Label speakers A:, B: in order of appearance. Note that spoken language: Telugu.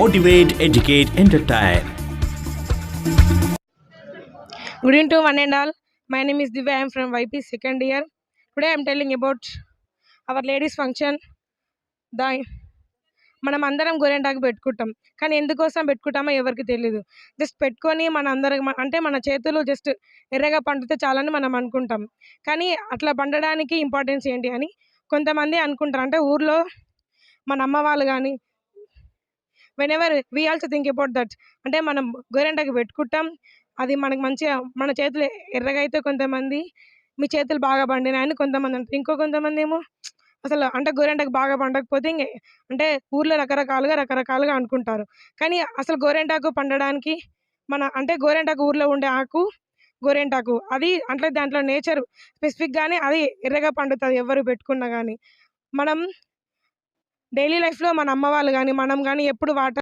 A: Motivate educate entertain
B: good evening to one and all my name is Divya I'm from YP second year today I'm telling about our ladies function ladies మనం అందరం గోరెంటాకు పెట్టుకుంటాం. కానీ ఎందుకోసం పెట్టుకుంటామో ఎవరికి తెలియదు జస్ట్ పెట్టుకొని మన అందరం అంటే మన చేతులు జస్ట్ ఎర్రగా పండితే చాలని మనం అనుకుంటాం. కానీ అట్లా పండడానికి ఇంపార్టెన్స్ ఏంటి అని కొంతమంది అనుకుంటారు. అంటే ఊర్లో మన అమ్మ వాళ్ళు కానీ whenever we also think about that అంటే మనం గోరెంటాకు పెట్టుకుంటాం. అది మనకు మంచిగా మన చేతులు ఎర్రగా అయితే కొంతమంది మీ చేతులు బాగా పండినాయని కొంతమంది అంటారు. ఇంకో కొంతమంది ఏమో అసలు అంటే గోరెంటకు బాగా పండకపోతే ఇంక అంటే ఊర్లో రకరకాలుగా రకరకాలుగా అనుకుంటారు. కానీ అసలు గోరెంటాకు పండడానికి మన అంటే గోరెంటాకు ఊర్లో ఉండే ఆకు గోరెంటాకు అది అంటే దాంట్లో నేచర్. స్పెసిఫిక్గానే అది ఎర్రగా పండుతుంది ఎవరు పెట్టుకున్నా కానీ మనం డైలీ లైఫ్లో మన అమ్మ వాళ్ళు కానీ మనం కానీ ఎప్పుడు వాటర్